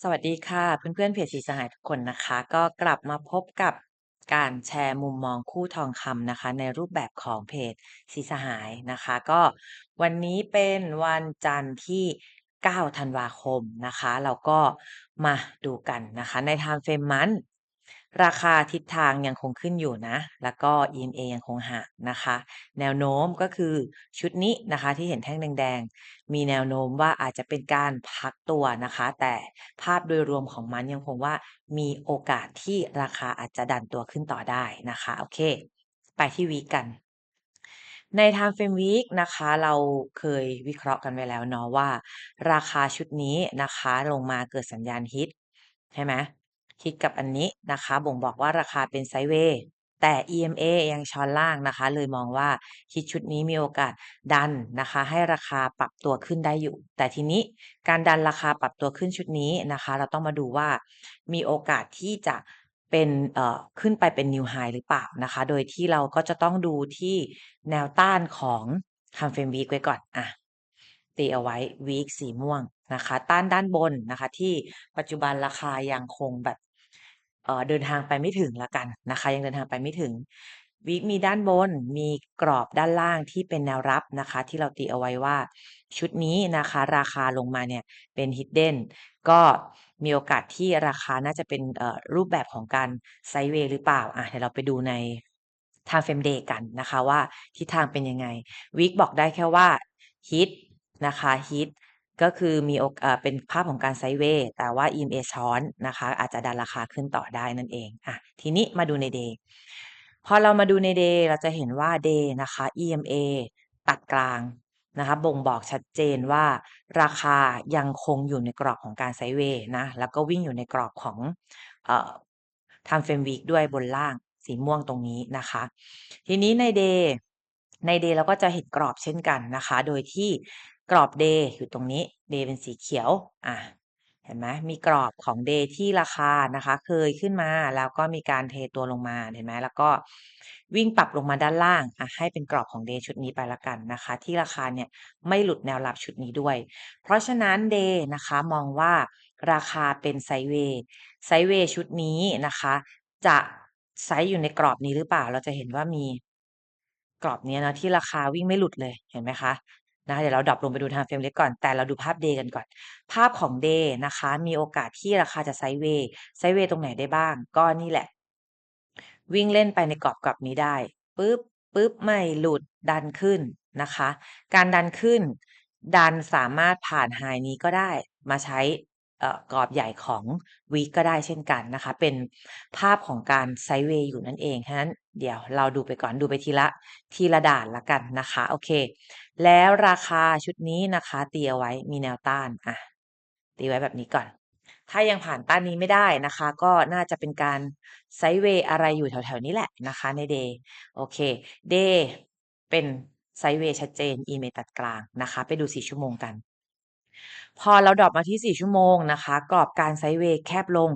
สวัสดีค่ะ เพื่อนๆเพจสีสหายทุกคนนะคะ ก็กลับมาพบกับการแชร์มุมมองคู่ทองคำนะคะ ในรูปแบบของเพจสีสหายนะคะ ก็วันนี้เป็นวันจันทร์ที่ 9 ธันวาคมนะคะ เราก็มาดูกันนะคะ ในทางเฟรมมัน ราคาทิศทางยังคงขึ้นอยู่นะ แล้วก็ EMA ยังคงห่างนะคะ แนวโน้มก็คือชุดนี้นะคะที่เห็นแท่งแดง ๆ มีแนวโน้มว่าอาจจะเป็นการพักตัวนะคะ แต่ภาพโดยรวมของมันยังคงว่ามีโอกาสที่ราคาอาจจะดันตัวขึ้นต่อได้นะคะ โอเค ไปที่วีกันใน Time Frame Week นะคะเราเคยวิเคราะห์กันไว้แล้วเนาะว่า ราคาชุดนี้นะคะลงมาเกิดสัญญาณฮิต ใช่ไหม ฮิตกับอันนี้นะคะ บ่งบอกว่าราคาเป็นไซด์เวย์แต่ EMA ยังช้อนล่างนะคะ เลยมองว่าฮิตชุดนี้มีโอกาสดันนะคะ ให้ราคาปรับตัวขึ้นได้อยู่ แต่ทีนี้การดันราคาปรับตัวขึ้นชุดนี้นะคะ เราต้องมาดูว่ามีโอกาสที่จะเป็นเอ่อขึ้นไปเป็น New High หรือเปล่านะคะ โดยที่เราก็จะต้องดูที่แนวต้านของ Time Frame Week ไว้ก่อนอะตีเอาไว้ Week สีม่วงนะคะ ต้านด้านบนนะคะ ที่ปัจจุบันราคายังคงแบบ เอ่อเดินทางไปไม่ถึงล้วกันนะคะ ยังเดินทางไปไม่ถึง Week มีด้านบนมีกรอบด้านล่างที่เป็นแนวรับนะคะ ที่เราตีเอาไว้ว่าชุดนี้นะคะ ราคาลงมาเนี่ยเป็น Hidden ก็มีโอกาสที่ราคาน่าจะเป็นเอ่อรูปแบบของการไซด์เวย์หรือเปล่าอะเดี๋ยวเราไปดูใน Time Frame Day กันนะคะว่าทิศทางเป็นยังไง Week บอกได้แค่ว่าฮิตนะคะฮิต ก็คือมีโอกเอ่อเป็นภาพของการไซด์เวย์แต่ว่า EMA ช้อนนะคะ อาจจะดันราคาขึ้นต่อได้นั่นเองอะทีนี้มาดูใน Day พอเรามาดูใน Day เราจะเห็นว่า Day นะคะ EMA ตัดกลางนะคะบ่งบอกชัดเจนว่าราคายังคงอยู่ในกรอบของการไซด์เวย์นะแล้วก็วิ่งอยู่ในกรอบของเอ่อ Time Frame Week ด้วยบนล่างสีม่วงตรงนี้นะคะ ทีนี้ใน Day ใน Day เราก็จะเห็นกรอบเช่นกันนะคะ โดยที่ กรอบ Day อยู่ตรงนี้ Day เป็นสีเขียว อะ เห็นไหมมีกรอบของ Day ที่ราคานะคะ เคยขึ้นมาแล้วก็มีการเทตัวลงมาเห็นไหมแล้วก็วิ่งปรับลงมาด้านล่างอะให้เป็นกรอบของ Day ชุดนี้ไปละกันนะคะ ที่ราคาเนี่ยไม่หลุดแนวรับชุดนี้ด้วย เพราะฉะนั้น Day นะคะมองว่าราคาเป็นไซเวย์ไซเวย์ชุดนี้นะคะ จะไซด์อยู่ในกรอบนี้หรือเปล่า เราจะเห็นว่ามีกรอบเนี้ยนะที่ราคาวิ่งไม่หลุดเลยเห็นไหมคะ นะคะเดี๋ยวเราดรอปลงไปดู Time Frame เล็กก่อน แต่เราดูภาพ Day กันก่อน ภาพของ Day นะคะ มีโอกาสที่ราคาจะไซด์เวย์ไซด์เวย์ตรงไหนได้บ้าง ก็นี่แหละ วิ่งเล่นไปในกรอบกรอบนี้ได้ปึ๊บปึ๊บไม่หลุดดันขึ้นนะคะ การดันขึ้น ดันสามารถผ่านไฮนี้ก็ได้มาใช้กรอบใหญ่ของวีก็ได้เช่นกันนะคะ เป็นภาพของการไซเวย์อยู่นั่นเอง ฉะนั้น เดี๋ยวเราดูไปก่อนดูไปทีละทีละด่านละกันนะคะ โอเค แล้วราคาชุดนี้นะคะตีเอาไว้มีแนวต้านอะตีไว้แบบนี้ก่อน ถ้ายังผ่านต้านนี้ไม่ได้นะคะ ก็น่าจะเป็นการไซเวย์อะไรอยู่แถวๆนี้แหละนะคะใน Day โอเค Day เป็นไซเวย์ชัดเจน EMA ตัดกลางนะคะ ไปดู4ชั่วโมงกัน พอเราดรอปมาที่4ชั่วโมงนะคะกรอบการไซเวย์แคบลง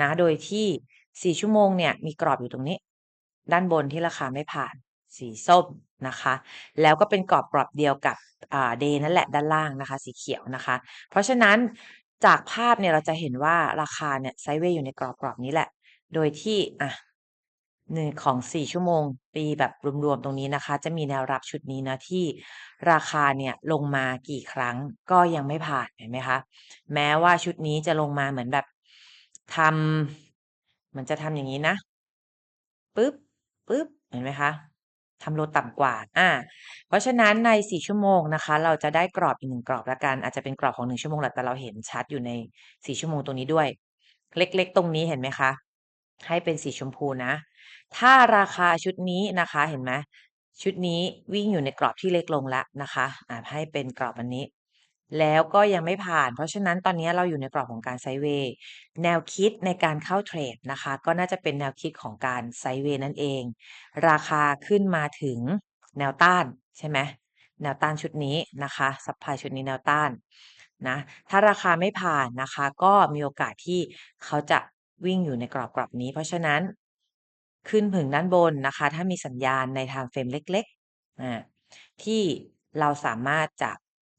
นะโดยที่4ชั่วโมงเนี่ยมีกรอบอยู่ตรงนี้ ด้านบนที่ราคาไม่ผ่านสีส้มนะคะ แล้วก็เป็นกรอบกรอบเดียวกับอ่า Day นั่นแหละด้านล่างนะคะ สีเขียวนะคะ เพราะฉะนั้นจากภาพเนี่ยเราจะเห็นว่าราคาเนี่ยไซด์เวย์อยู่ในกรอบกรอบนี้แหละ โดยที่อะหนึ่งของ 4 ชั่วโมง ปีแบบรวมๆตรงนี้นะคะ จะมีแนวรับชุดนี้นะที่ราคาเนี่ยลงมากี่ครั้งก็ยังไม่ผ่านเห็นไหมคะ แม้ว่าชุดนี้จะลงมาเหมือนแบบทำเหมือนจะทำอย่างนี้นะปึ๊บ ปึ๊บเห็นไหมคะทำโลต่ำกว่า อ่า เพราะฉะนั้นใน 4 ชั่วโมงนะคะ เราจะได้กรอบอีกหนึ่งกรอบล้วกัน อาจจะเป็นกรอบของ 1 ชั่วโมงแหละแต่เราเห็นชัดอยู่ใน 4 ชั่วโมงตรงนี้ด้วย เล็กๆ ตรงนี้เห็นไหมคะ ให้เป็นสีชมพูนะ ถ้าราคาชุดนี้นะคะ เห็นไหมชุดนี้วิ่งอยู่ในกรอบที่เล็กลงแล้วนะคะ อ่าให้เป็นกรอบอันนี้ แล้วก็ยังไม่ผ่าน เพราะฉะนั้นตอนนี้เราอยู่ในกรอบของการไซเวย์แนวคิดในการเข้าเทรดนะคะ ก็น่าจะเป็นแนวคิดของการไซเวย์นั่นเอง ราคาขึ้นมาถึงแนวต้านใช่ไหมแนวต้านชุดนี้นะคะซัพพายชุดนี้แนวต้านนะถ้าราคาไม่ผ่านนะคะ ก็มีโอกาสที่เขาจะวิ่งอยู่ในกรอบกรอบนี้ เพราะฉะนั้นขึ้นถึงด้านบนนะคะ ถ้ามีสัญญาณใน Time Frame เล็กๆอ่าที่เราสามารถจะ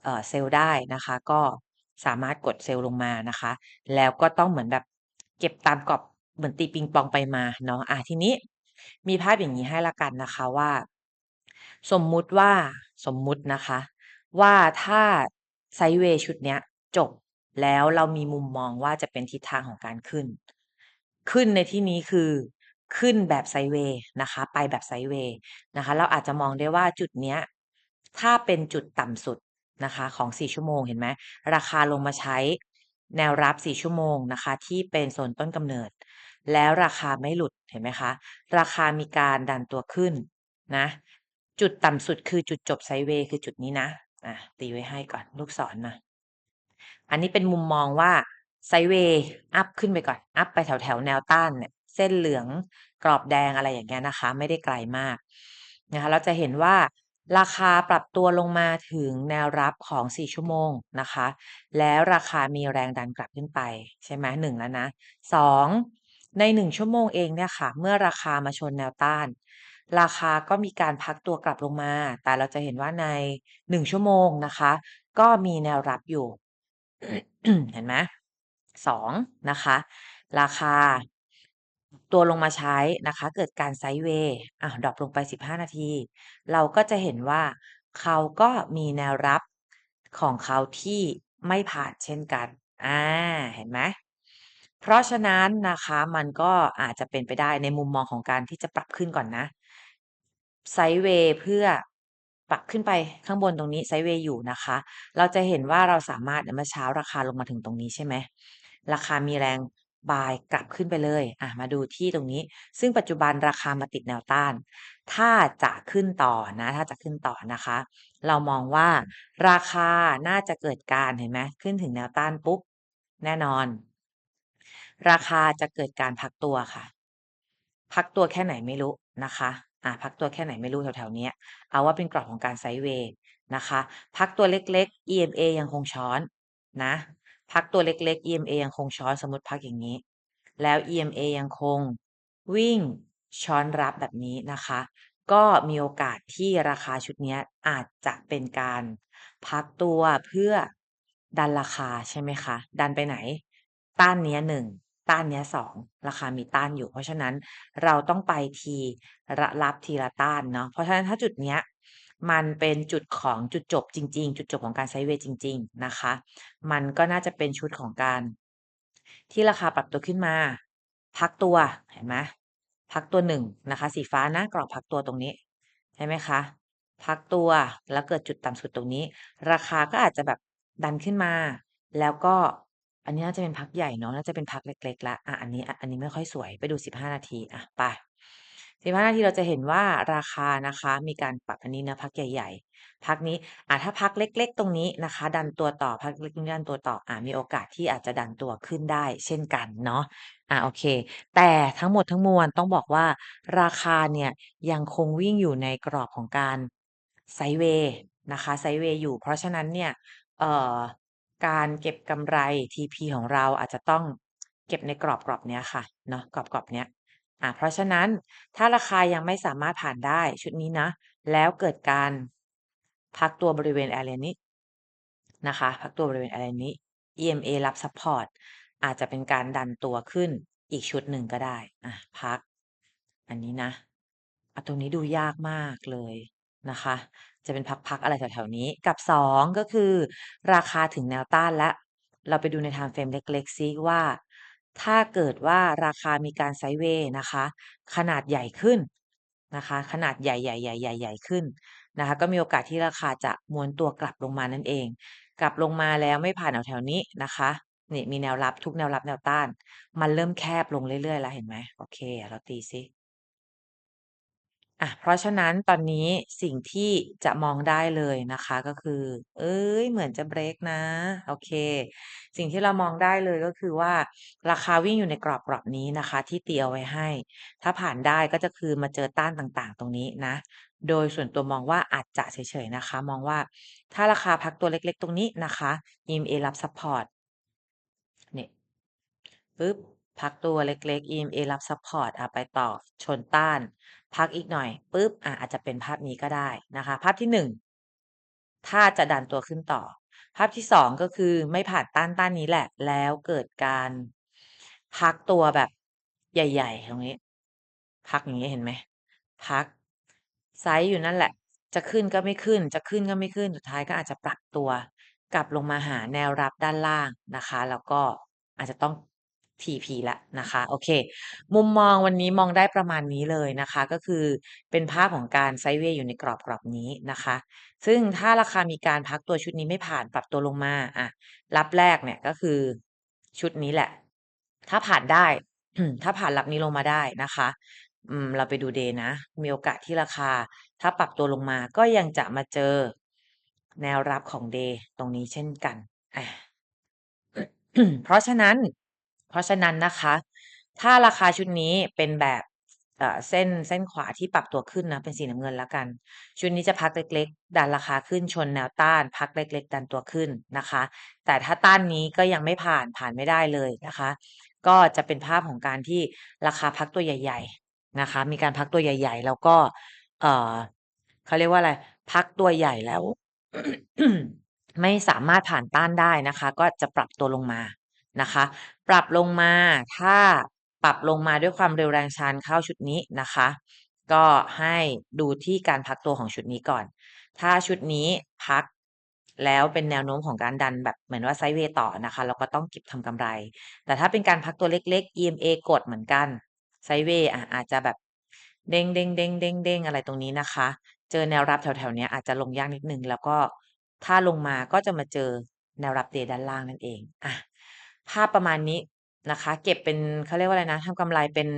เอ่อ เซลล์ได้นะคะ ก็สามารถกดเซลล์ลงมานะคะ แล้วก็ต้องเหมือนแบบเก็บตามกรอบ เหมือนตีปิงปองไปมาเนาะอ่าทีนี้มีภาพอย่างงี้ให้แล้วกันนะคะว่า สมมุติว่า สมมุตินะคะว่า ถ้าไซเวชุดเนี้ยจบ แล้วเรามีมุมมองว่า จะเป็นทิศทางของการขึ้น ขึ้นในที่นี้คือ ขึ้นแบบไซเวนะคะ ไปแบบไซเวนะคะ เราอาจจะมองได้ว่า จุดเนี้ย ถ้าเป็นจุดต่ำสุด นะคะของ4ชั่วโมงเห็นไหมราคาลงมาใช้แนวรับ 4 ชั่วโมงนะคะที่เป็นโซนต้นกำเนิด แล้วราคาไม่หลุดเห็นไหมคะ ราคามีการดันตัวขึ้นนะ จุดต่ำสุดคือจุดจบไซเวย์คือจุดนี้นะอ่าตีไว้ให้ก่อนลูกศรมาอันนี้เป็นมุมมองว่าไซเวย์อัปขึ้นไปก่อน อัปไปแถวๆแนวต้านเนี่ยเส้นเหลืองกรอบแดงอะไรอย่างเงี้ยนะคะ ไม่ได้ไกลมากนะคะเราจะเห็นว่า ราคาปรับตัวลงมาถึงแนวรับของ 4 ชั่วโมงนะคะ แล้วราคามีแรงดันกลับขึ้นไป ใช่ไหม1แล้วนะ2ใน 1 ชั่วโมงเองเนี่ยค่ะ เมื่อราคามาชนแนวต้าน ราคาก็มีการพักตัวกลับลงมา แต่เราจะเห็นว่าใน 1 ชั่วโมงนะคะ ก็มีแนวรับอยู่ เห็นไหม2นะคะ ราคา ตัวลงมาใช้นะคะ เกิดการไซด์เวย์อ้าวดรอปลงไป 15 นาที เราก็จะเห็นว่าเขาก็มีแนวรับของเขาที่ไม่ผ่านเช่นกัน อ่า เห็นไหม เพราะฉะนั้นนะคะมันก็อาจจะเป็นไปได้ในมุมมองของการที่จะปรับขึ้นก่อนนะ ไซด์เวย์เพื่อปรับขึ้นไปข้างบนตรงนี้ไซด์เวย์อยู่นะคะ เราจะเห็นว่าเราสามารถเมื่อเช้าราคาลงมาถึงตรงนี้ใช่ไหม ราคามีแรง บายกลับขึ้นไปเลย อ่ามาดูที่ตรงนี้ ซึ่งปัจจุบันราคามาติดแนวต้าน ถ้าจะขึ้นต่อนะ ถ้าจะขึ้นต่อนะคะ เรามองว่าราคาน่าจะเกิดการเห็นไหมขึ้นถึงแนวต้านปุ๊บ แน่นอน ราคาจะเกิดการพักตัวค่ะ พักตัวแค่ไหนไม่รู้นะคะ อ่าพักตัวแค่ไหนไม่รู้แถวๆเนี้ย เอาว่าเป็นกรอบของการไซด์เวย์นะคะ พักตัวเล็กๆ EMA ยังคงช้อนนะ พักตัวเล็ก ๆ EMA ยังคงช้อนสมมติพักอย่างงี้ แล้ว EMA ยังคงวิ่งช้อนรับแบบนี้นะคะ ก็มีโอกาสที่ราคาชุดนี้อาจจะเป็นการพักตัวเพื่อดันราคาใช่ไหมคะ ดันไปไหน ต้านเนี้ย1ต้านเนี้ย2ราคามีต้านอยู่ เพราะฉะนั้นเราต้องไปทีละรับทีละต้านเนาะเพราะฉะนั้นถ้าจุดเนี้ย มันเป็นจุดของจุดจบจริง ๆ จุดจบของการไซด์เวย์จริง ๆ นะคะ มันก็น่าจะเป็นชุดของการ ที่ราคาปรับตัวขึ้นมา พักตัวเห็นไหมพักตัว1นะคะ สีฟ้านะกรอบพักตัวตรงนี้ใช่ไหมคะพักตัวแล้วเกิดจุดต่ำสุดตรงนี้ ราคาก็อาจจะแบบดันขึ้นมา แล้วก็อันนี้น่าจะเป็นพักใหญ่เนาะน่าจะเป็นพักเล็กๆล้วอ่าอันนี้อันนี้ไม่ค่อยสวยไปดู 15 นาทีอ่าไป 15 นาทีเราจะเห็นว่าราคานะคะ มีการปรับอันนี้นะพักใหญ่ๆ พักนี้อ่าถ้าพักเล็กๆ ตรงนี้นะคะ ดันตัวต่อพักเล็กๆดันตัวต่ออ่ามีโอกาสที่อาจจะดันตัวขึ้นได้ เช่นกันเนาะอ่าโอเค แต่ทั้งหมดทั้งมวลต้องบอกว่า ราคาเนี่ยยังคงวิ่งอยู่ในกรอบของการไซเวย์นะคะไซเวย์อยู่ เพราะฉะนั้นเนี่ยเอ่อการเก็บกำไร TP ของเราอาจจะต้องเก็บในกรอบกรอบเนี้ยค่ะเนาะกรอบกรอบเนี้ย อ่าเพราะฉะนั้นถ้าราคายังไม่สามารถผ่านได้ชุดนี้นะ แล้วเกิดการพักตัวบริเวณแอเรียนี้นะคะ พักตัวบริเวณแอเรียนี้ EMA รับซัปพอร์ตอาจจะเป็นการดันตัวขึ้นอีกชุดหนึ่งก็ได้อ่าพัก อันนี้นะอ่าตรงนี้ดูยากมากเลยนะคะ จะเป็นพักๆอะไรแถวๆนี้กับ 2 ก็คือ ราคาถึงแนวต้านแล้วเราไปดูในไทม์เฟรมเล็กๆซิว่า ถ้าเกิดว่าราคามีการ ไซด์เวย์ นะคะ ขนาดใหญ่ขึ้นนะคะ ขนาดใหญ่ ๆ ๆ ๆ ๆ ขึ้นนะคะ ก็มีโอกาสที่ราคาจะม้วนตัวกลับลงมานั่นเอง กลับลงมาแล้วไม่ผ่านแถว ๆ นี้นะคะ นี่มีแนวรับ ทุกแนวรับแนวต้าน มันเริ่มแคบลงเรื่อย ๆ แล้ว เห็นไหม โอเค เราตีซิ อ่าเพราะฉะนั้นตอนนี้สิ่งที่จะมองได้เลยนะคะก็คือ เอ๊ยเหมือนจะเบรกนะ โอเค สิ่งที่เรามองได้เลยก็คือว่า ราคาวิ่งอยู่ในกรอบกรอบนี้นะคะ ที่ตีเอาไว้ให้ ถ้าผ่านได้ก็จะคือมาเจอต้านต่างๆ ตรงนี้นะ โดยส่วนตัวมองว่าอาจจะเฉยๆนะคะ มองว่าถ้าราคาพักตัวเล็กๆ ตรงนี้นะคะ EMA รับซัปพอร์ตเนี่ยปึ๊บ พักตัวเล็กๆ EMA รับซัปพอร์ตอ่าไปต่อชนต้าน พักอีกหน่อยปึ๊บอ่าอาจจะเป็นภาพนี้ก็ได้นะคะ ภาพที่1ถ้าจะดันตัวขึ้นต่อ ภาพที่2ก็คือไม่ผ่านต้านต้านนี้แหละ แล้วเกิดการพักตัวแบบใหญ่ ๆ ตรงนี้ พักอย่างงี้เห็นไหม พักไซซ์อยู่นั่นแหละ จะขึ้นก็ไม่ขึ้น จะขึ้นก็ไม่ขึ้น สุดท้ายก็อาจจะปรับตัว กลับลงมาหาแนวรับด้านล่างนะคะ แล้วก็อาจจะต้อง TP แล้วนะคะ โอเค มุมมองวันนี้มองได้ประมาณนี้เลยนะคะ ก็คือเป็นภาพของการไซด์เวย์อยู่ในกรอบๆนี้นะคะ ซึ่งถ้าราคามีการพักตัวชุดนี้ไม่ผ่านปรับตัวลงมาอะรับแรกเนี่ยก็คือชุดนี้แหละ ถ้าผ่านได้ถ้าผ่านรับนี้ลงมาได้นะคะอืมเราไปดู Day นะ มีโอกาสที่ราคา ถ้าปรับตัวลงมาก็ยังจะมาเจอแนวรับของ Day ตรงนี้เช่นกันอาเพราะฉะนั้น เพราะฉะนั้นนะคะ ถ้าราคาชุดนี้เป็นแบบเอ่อเส้นเส้นขวาที่ปรับตัวขึ้นนะเป็นสีน้ำเงินแล้วกัน ชุดนี้จะพักเล็กๆ ดันราคาขึ้นชนแนวต้าน พักเล็ก ๆ ดันตัวขึ้นนะคะ แต่ถ้าต้านนี้ก็ยังไม่ผ่านผ่านไม่ได้เลยนะคะ ก็จะเป็นภาพของการที่ราคาพักตัวใหญ่ ๆนะคะ มีการพักตัวใหญ่ ๆ แล้วก็เอ่อเขาเรียกว่าอะไร พักตัวใหญ่แล้ว ไม่สามารถผ่านต้านได้นะคะ ก็จะปรับตัวลงมานะคะ ปรับลงมา ถ้าปรับลงมาด้วยความเร็วแรงชันเข้าชุดนี้นะคะ ก็ให้ดูที่การพักตัวของชุดนี้ก่อน ถ้าชุดนี้พักแล้วเป็นแนวโน้มของการดันแบบเหมือนว่าไซด์เวย์ต่อนะคะ เราก็ต้องเก็บทำกำไร แต่ถ้าเป็นการพักตัวเล็กๆ EMA กดเหมือนกันไซด์เวย์อาจจะแบบเด้งๆๆๆๆอะไรตรงนี้นะคะ เจอแนวรับแถวๆนี้อาจจะลงยากนิดนึง แล้วก็ถ้าลงมาก็จะมาเจอแนวรับ Day ด้านล่างนั่นเองอะ ภาพประมาณนี้นะคะ เก็บเป็นเขาเรียกว่าอะไรนะทำกำไรเป็น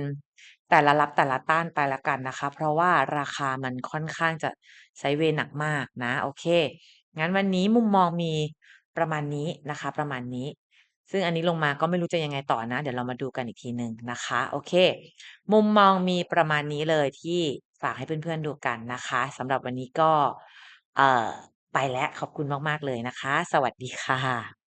แต่ละรับแต่ละต้านไปล้วกันนะคะ เพราะว่าราคามันค่อนข้างจะไซด์เวย์หนักมากนะ โอเค งั้นวันนี้มุมมองมีประมาณนี้นะคะ ประมาณนี้ ซึ่งอันนี้ลงมาก็ไม่รู้จะยังไงต่อนะ เดี๋ยวเรามาดูกันอีกทีหนึ่งนะคะ โอเค มุมมองมีประมาณนี้เลยที่ฝากให้เพื่อนๆดูกันนะคะสำหรับวันนี้ก็ เอ่อ ไปแล้วขอบคุณมากๆเลยนะคะ สวัสดีค่ะ